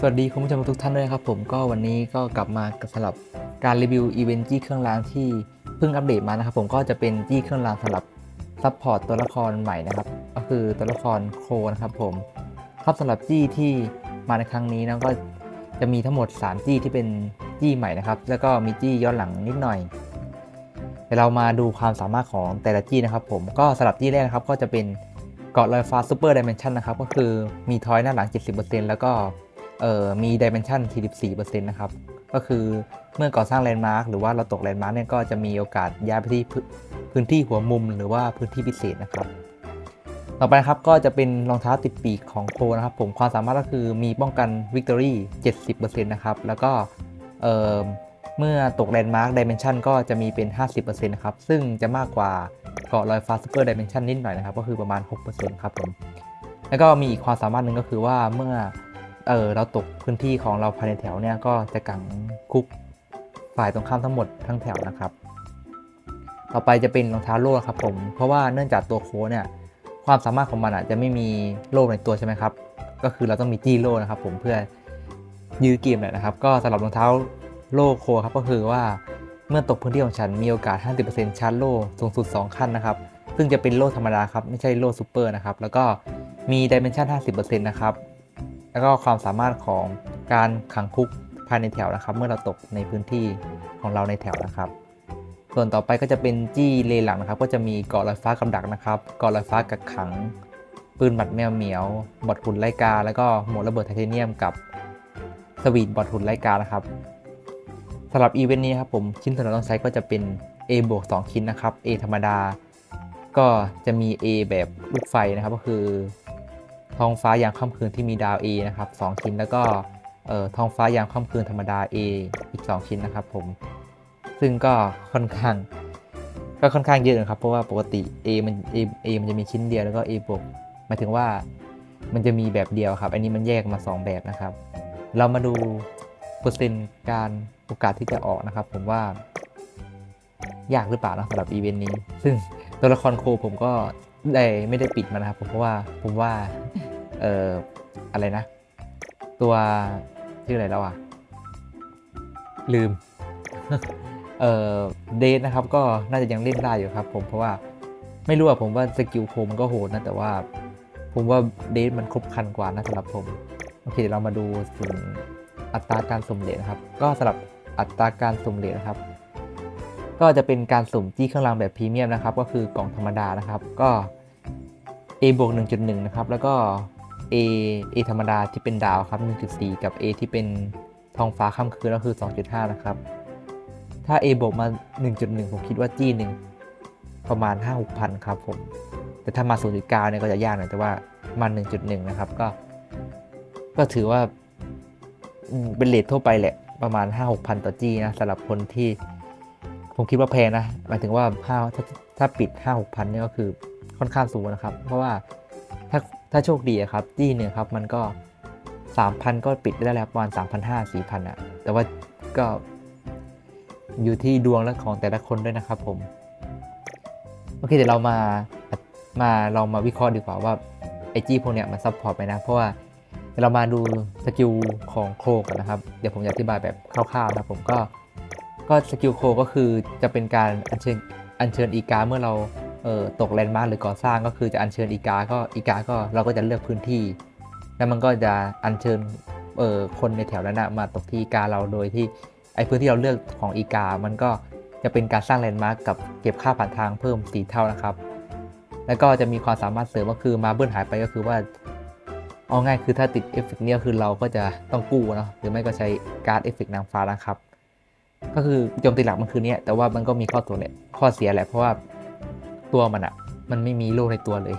สวัสดีคุณผู้ชมทุกท่านด้วยครับผมก็วันนี้ก็กลับมากับสำหรับการรีวิวอีเวนต์จี้เครื่องรางที่เพิ่งอัปเดตมานะครับผมก็จะเป็นจี้เครื่องรางสำหรับซัพพอร์ตตัวละครใหม่นะครับ ก็คือตัวละครโคนะครับผมครับสำหรับจี้ที่มาในครั้งนี้นะก็จะมีทั้งหมด 3 จี้ที่เป็นจี้ใหม่นะครับ แล้วก็มีจี้ย้อนหลังนิดหน่อยเดี๋ยวเรามาดูความสามารถของแต่ละจี้นะครับ ผมก็สำหรับจี้แรกนะครับ ก็จะเป็นเกาะลอยฟ้าซูเปอร์ดิเมนชันนะครับก็คือมีทอยหน้าหลัง 70%แล้วก็ เอ่อมีดิเมนชัน44%นะครับ ก็คือเมื่อก่อสร้างแลนด์มาร์คหรือว่าเราตกแลนด์มาร์คเนี่ยก็จะมีโอกาสย้ายไปที่พื้นที่หัวมุมหรือว่าพื้นที่พิเศษนะครับ ต่อไปนะครับก็จะเป็นรองเท้าติดปีกของโคนะครับ ผมความสามารถก็คือมีป้องกันวิกตอรี่70%นะครับ แล้วก็เอ่อเมื่อตกแลนด์มาร์คดิเมนชันก็จะมีเป็น 50%นะครับ ซึ่งจะมากกว่าเกาะลอยฟ้าซูเปอร์ดิเมนชันนิดหน่อยนะครับ ก็คือประมาณ 6%ครับผม แล้วก็มีอีกความสามารถหนึ่งก็คือว่าเมื่อ เออเราตกพื้นที่ของเราภายในแถวเนี่ยก็จะกังคุกฝ่ายตรงข้ามทั้งหมดทั้งแถวนะครับ ต่อไปจะเป็นรองเท้าโล่ครับผม เพราะว่าเนื่องจากตัวโค้ดเนี่ยความสามารถของมันอะจะไม่มีโล่ในตัวใช่ไหมครับ ก็คือเราต้องมีจี้โล่นะครับ ผมเพื่อยื้อเกมหน่ยนะครับ ก็สำหรับรองเท้าโล่โคครับก็คือว่าเมื่อตกพื้นที่ของฉันมีโอกาส 50%ชาร์จโล่สูงสุด 2 ขั้นนะครับ ซึ่งจะเป็นโล่ธรรมดาครับ ไม่ใช่โล่ซูเปอร์นะครับ แล้วก็มีดิเมนชัน50%นะครับ แล้วก็ความสามารถของการขังคุกภายในแถวนะครับ เมื่อเราตกในพื้นที่ของเราในแถวนะครับ ส่วนต่อไปก็จะเป็นจี้เลหลังนะครับ ก็จะมีเกาะลอยฟ้ากับดักนะครับเกาะลอยฟ้ากักขัง ปืนบัดแมวเหมียวบอดหุ่นไลกา แล้วก็หมวดระเบิดไทเทเนียมกับสวีทบอดหุ่นไลกานะครับสำหรับอีเวนต์นี้ครับผมชิ้นส่วนเราต้องใช้ก็จะเป็น A บวก2ชิ้นนะครับ A ธรรมดา ก็จะมี A แบบลูกไฟนะครับก็คือ ท้องฟ้ายามค่ำคืนที่มีดาว A นะครับ2ชิ้นแล้วก็เอ่อท้องฟ้ายามค่ำคืนธรรมดา A อีก 2 ชิ้นนะครับผม ซึ่งก็ค่อนข้าง ก็ค่อนข้างเยอะนะครับ เพราะว่าปกติ A มัน A A มันจะมีชิ้นเดียวแล้วก็ A บวกหมายถึงว่ามันจะมีแบบเดียวครับ อันนี้มันแยกมา 2 แบบนะครับ เรามาดูเปอร์เซ็นต์การโอกาสที่จะออกนะครับ ผมว่ายากหรือเปล่านะสำหรับอีเวนต์นี้ ซึ่งตัวละครโคผมก็ได้ไม่ได้ปิดมานะครับผมเพราะว่าผมว่า เอ่ออะไรนะ ตัวชื่ออะไรแล้วอะ ลืม เอ่อเดทนะครับ ก็น่าจะยังเล่นได้อยู่ครับผมเพราะว่าไม่รู้อะผมว่าสกิลโคมนก็โหดนะ แต่ว่า ผมว่าเดทมันครบครันกว่านะสำหรับผม โอเคเดี๋ยวเรามาดูส่วนอัตราการสุ่มเหรียญนะครับ ก็สำหรับอัตราการสุ่มเหรียญนะครับ ก็จะเป็นการสุ่มจี้เครื่องรางแบบพรีเมียมนะครับ ก็คือกล่องธรรมดานะครับ ก็ A บวก1.1 นะครับ แล้วก็ A A ธรรมดาที่เป็นดาวครับ 1.4 กับ A ที่เป็นทองฟ้าค่ำคืนก็คือ 2.5 นะครับ ถ้า A บวกมา 1.1 ผมคิดว่าจี้หนึ่งประมาณ 5 6พันครับผม แต่ถ้ามา 0.9 เนี่ยก็จะยากหน่อยแต่ว่ามัน1.1 นะครับ ก็ ก็ถือว่าเป็นเลททั่วไปแหละ ประมาณ 5 6พันต่อจี้นะสำหรับคนที่ผมคิดว่าแพงนะ หมายถึงว่าถ้าถ้าถ้าปิด 5 6พันเนี่ยก็คือค่อนข้างสูงนะครับ เพราะว่า ถ้าถ้าโชคดีอะครับจี้เนี่ยครับมันก็ 3,000 ก็ปิดได้แล้วประมาณ3,500 4,000อะแต่ว่าก็อยู่ที่ดวงและของแต่ละคนด้วยนะครับผม โอเคเดี๋ยวเรามามาลองมาวิเคราะห์ดีกว่าว่าไอจี้พวกเนี้ยมันซัพพอร์ตไหมนะ เพราะว่าเดี๋ยวเรามาดูสกิลของโคกันนะครับ เดี๋ยวผมจะอธิบายแบบคร่าวๆนะครับผมก็ก็สกิลโคก็คือจะเป็นการอัญเชิญอัญเชิญอีกาเมื่อเรา เออตกแลนด์มาร์คหรือก่อสร้างก็คือจะอัญเชิญอีกาก็อีกาก็เราก็จะเลือกพื้นที่ แล้วมันก็จะอัญเชิญเออคนในแถวนั้นนะมาตกที่อีกาเราโดยที่ไอพื้นที่เราเลือกของอีกา มันก็จะเป็นการสร้างแลนด์มาร์กกับเก็บค่าผ่านทางเพิ่มสีเท่านะครับ แล้วก็จะมีความสามารถเสริมก็คือมาเบิ้ลหายไปก็คือว่าเอาง่ายคือถ้าติดเอฟเฟกต์เนี้ยคือเราก็จะต้องกู้เนาะหรือไม่ก็ใช้การ์ดเอฟเฟกต์นางฟ้านะครับ ก็คือโจมตีหลักมันคือเนี้ยแต่ว่ามันก็มีข้อตัวแหละข้อเสียแหละเพราะว่า ตัวมันอะมันไม่มีโล่ในตัวเลย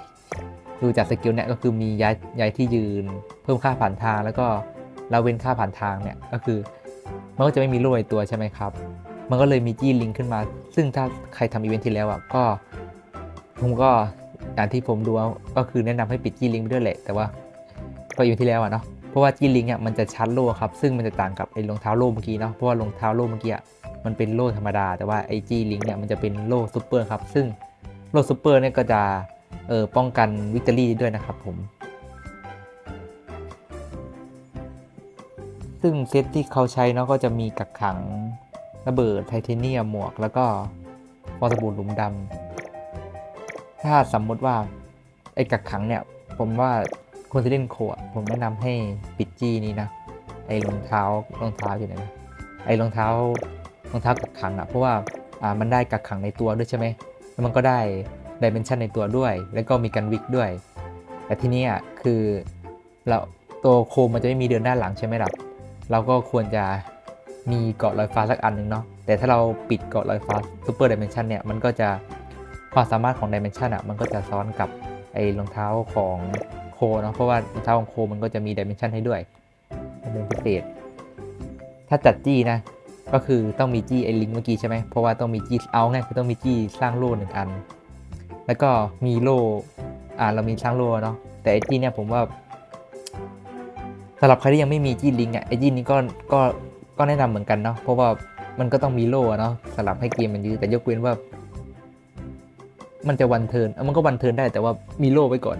ดูจากสกิลเนี่ยก็คือมีย้ายย้ายที่ยืน เพิ่มค่าผ่านทางแล้วก็เราเว้นค่าผ่านทางเนี่ยก็คือมันก็จะไม่มีโล่ในตัวใช่ไหมครับ มันก็เลยมีจี้ลิงขึ้นมา ซึ่งถ้าใครทำอีเวนท์ที่แล้วอะก็ผมก็อย่างที่ผมดูก็คือแนะนำให้ปิดจี้ลิงไปด้วยแหละ แต่ว่าก็อีเวนท์ที่แล้วอะเนาะเพราะว่าจี้ลิงก์อะมันจะชาร์จโล่ครับ ซึ่งมันจะต่างกับไอ้รองเท้าโล่เมื่อกี้เนาะเพราะว่ารองเท้าโล่เมื่อกี้อะมันเป็นโล่ธรรมดา แต่ว่าไอ้จี้ลิงเนี่ยมันจะเป็นโล่ซูเปอร์ครับ ซึ่ง โลซูเปอร์เนี่ยก็จะเออป้องกันวิกตอรี่ด้วยนะครับผม ซึ่งเซตที่เขาใช้เนาะก็จะมีกักขังระเบิดไทเทเนียมหมวก แล้วก็ฟอสบู่หลุมดำถ้าสมมติว่า ไอ้กักขังเนี่ย ผมว่าคนที่เล่นโคอะผมแนะนำให้ปิดจี้นี้นะ ไอ้รองเท้ารองเท้าอยู่ไหนนะไอ้รองเท้ารองเท้ากักขังอะเพราะว่าอ่ามันได้กักขังในตัวด้วยใช่ไหม แล้วมันก็ได้ดิเมนชันในตัวด้วย แล้วก็มีการวิกด้วย แต่ทีเนี้ยคือเราตัวโคมมันจะไม่มีเดินด้านหลังใช่ไหมล่ะเราก็ควรจะมีเกาะลอยฟ้าสักอันหนึ่งเนาะ แต่ถ้าเราปิดเกาะลอยฟ้าซูเปอร์ดิเมนชันเนี่ย มันก็จะความสามารถของดิเมนชันอะ มันก็จะซ้อนกับไอ้รองเท้าของโคเนาะ เพราะว่ารองเท้าของโคมันก็จะมีดิเมนชันให้ด้วยเป็นพิเศษ ถ้าจัดจี้นะ ก็คือต้องมีจี้ไอ้ลิงก์เมื่อกี้ใช่ไหมเพราะว่าต้องมีจี้เอาง่ายคือต้องมีจี้สร้างโล่หนึ่งอัน แล้วก็มีโล่อ่าเรามีสร้างโล่เนาะแต่ไอ้จี้เนี่ยผมว่าสำหรับใครที่ยังไม่มีจี้ลิงก์อะไอ้จี้นี้ก็ก็ก็แนะนำเหมือนกันเนาะเพราะว่ามันก็ต้องมีโล่เนาะสำหรับให้เกมมันยืดแต่ยกเว้นว่า มันจะวันเทินอ้ามันก็วันเทินได้แต่ว่ามีโล่ไว้ก่อน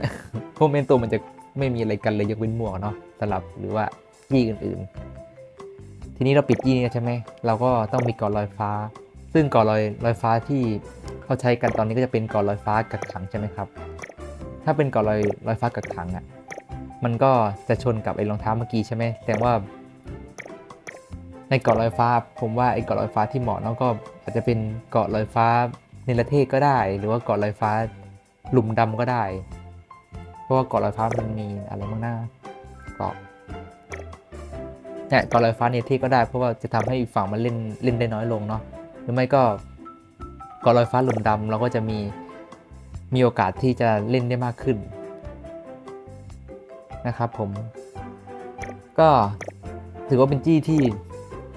เพราะเมนตัวมันจะไม่มีอะไรกันเลยยกเว้นหมวกเนาะสำหรับหรือว่าจี้อื่นๆ ทีนี้เราปิดจี้นี้ใช่ไหมเราก็ต้องมีกาะลอยฟ้า ซึ่งกาะลอยลอยฟ้าที่เขาใช้กันตอนนี้ก็จะเป็นกาะลอยฟ้ากักขังใช่ไหมครับ ถ้าเป็นกาะลอยลอยฟ้ากักขังอะ่ะมันก็จะชนกับไอ้รองเท้าเมื่อกี้ใช่ไหมแต่ว่า ในเกาะลอยฟ้า ผมว่าไอ้เกาะลอยฟ้าที่เหมาะเนาะก็อาจจะเป็นเกาะลอยฟ้าในประเทศก็ได้ หรือว่าเกาะลอยฟ้าหลุมดำก็ได้ เพราะว่าเกาะลอยฟ้ามันมีอะไรบ้างหน้าเกาะ เนี่ยกาะลอยฟ้าในประเทศก็ได้เพราะว่าจะทำให้อีกฝั่งมันเล่นเล่นได้น้อยลงเนาะหรือไม่ก็กาะลอยฟ้าหลุมดำเราก็จะมีมีโอกาสที่จะเล่นได้มากขึ้นนะครับผม ก็ถือว่าเป็นจี้ที่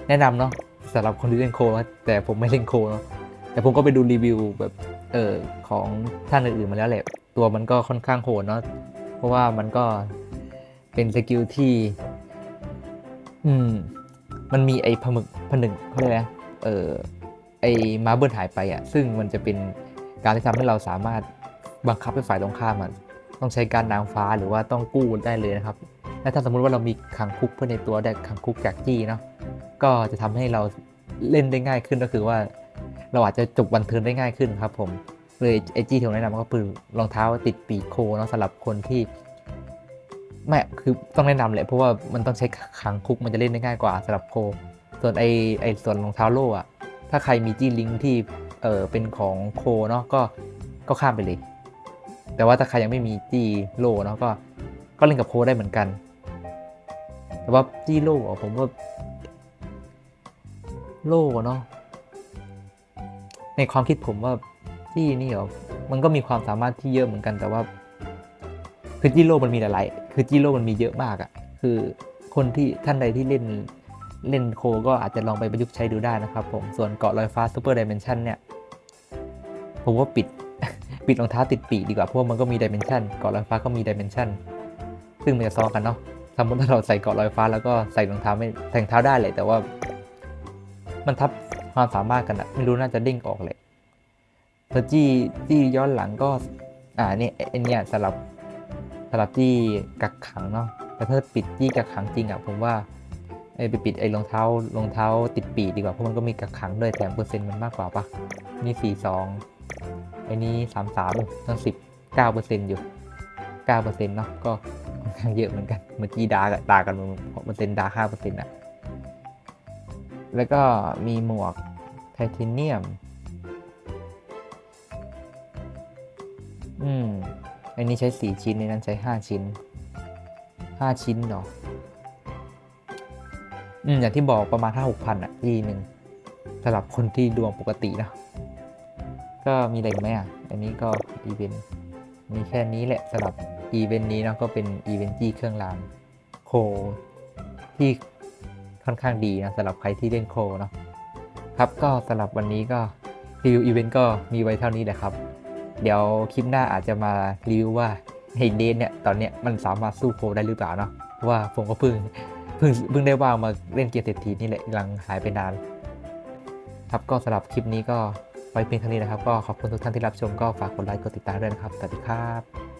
แนะนำเนาะสำหรับคนที่เล่นโคนะแต่ผมไม่เล่นโคเนาะแต่ผมก็ไปดูรีวิวแบบเออของท่านอื่นๆมาแล้วแหละตัวมันก็ค่อนข้างโหดเนาะเพราะว่ามันก็เป็นสกิลที่ อืม มันมีไอ้ผมึกผนึกเขาเรียกอะไรนะเออไอ้มาเบิลหายไปอะ ซึ่งมันจะเป็นการที่ทำให้เราสามารถบังคับให้ฝ่ายตรงข้ามมันต้องใช้การนางฟ้าหรือว่าต้องกู้ได้เลยนะครับ และถ้าสมมุติว่าเรามีขังคุกเพื่อในตัวได้ขังคุกจากจี้เนาะ ก็จะทำให้เราเล่นได้ง่ายขึ้นก็คือว่า เราอาจจะจบวันเทินได้ง่ายขึ้นครับ ผม เลยไอจี้ที่ผมแนะนำก็คือรองเท้าติดปีกโคเนาะสำหรับคนที่ ไม่คือต้องแนะนำแหละเพราะว่ามันต้องใช้ขังคุกมันจะเล่นได้ง่ายกว่าสำหรับโค ส่วนไอไอส่วนรองเท้าโล่อะถ้าใครมีจี้ลิงที่เออเป็นของโคเนาะก็ก็ข้ามไปเลย แต่ว่าถ้าใครยังไม่มีจี้โล่เนาะก็ก็เล่นกับโคได้เหมือนกัน แต่ว่าจี้โล่อผมว่าโล่เนาะในความคิดผมว่าจี้นี่เหรอมันก็มีความสามารถที่เยอะเหมือนกันแต่ว่าคือจี้โร่มันมีหลาย คือจี้โร่มันมีเยอะมากอะ่ะ คือคนที่ท่านใดที่เล่นเล่นโคก็อาจจะลองไปประยุกต์ใช้ดูได้นะครับผม ส่วนเกาะลอยฟ้าซูเปอร์ดิเมนชันเนี่ย ผมว่าปิด ปิดรองเท้าติดปีกดีกว่า เพราะมันก็มีดิเมนชันเกาะลอยฟ้าก็มีดิเมนชันซึ่งมันจะซ้อนกันเนาะ สมมติถ้าเราใส่เกาะลอยฟ้าแล้วก็ใส่รองเท้าไม่ใส่รองเท้าได้เลย แต่ว่า มันทับความสามารถกันอะไม่รู้น่าจะเด้งออกเลยพอจี้จี้ย้อนหลังก็ อ่าเนี่ยไอเนี่ยสลับ สลับจี้กักขังเนาะแต่ถ้าปิดจี้กักขังจริงอะผมว่าไอไปปิดไอรองเท้ารองเท้าติดปีกดีกว่าเพราะมันก็มีกักขังด้วยแถมเปอร์เซ็นต์มันมากกว่าปะนี่สี่สองไอ้นี่สามสามตั้งสิบเก้าเปอร์เซ็นต์อยู่เก้าเปอร์เซ็นต์เนาะก็ค่อนข้างเยอะเหมือนกันเมื่อกี้ดากับดากันเปอร์เซ็นต์ดาห้าเปอร์เซ็นต์อะแล้วก็มีหมวกไทเทเนียม อืม อันนี้ใช้ 4 ชิ้นในนั้นใช้ 5 ชิ้น 5 ชิ้นเนาะอืมอย่างที่บอกประมาณ5 6พันอะทีหนึ่งสำหรับคนที่ดวงปกตินะ ก็มีอะไรไหมอะ อันนี้ก็อีเวนต์มีแค่นี้แหละสำหรับอีเวนต์นี้เนาะก็เป็นอีเวนต์จี้เครื่องรางโคที่ค่อนข้างดีนะสำหรับใครที่เล่นโคเนาะครับก็สำหรับวันนี้ก็รีวิวอีเวนต์ก็มีไว้เท่านี้แหละครับ เดี๋ยวคลิปหน้าอาจจะมารีวิวว่าเฮดเดนเนี่ยตอนเนี้ยมันสามารถสู้โคได้หรือเปล่าเนาะเพราะว่าผมก็เพิ่งเพิ่งเพิ่งได้ว่างมาเล่นเกมเศรษฐีนี่แหละกำลังหายไปนาน ครับก็สำหรับคลิปนี้ก็ไว้เพียงเท่านี้นะครับ ก็ขอบคุณทุกท่านที่รับชมก็ฝากกดไลค์กดติดตามด้วยนะครับสวัสดีครับ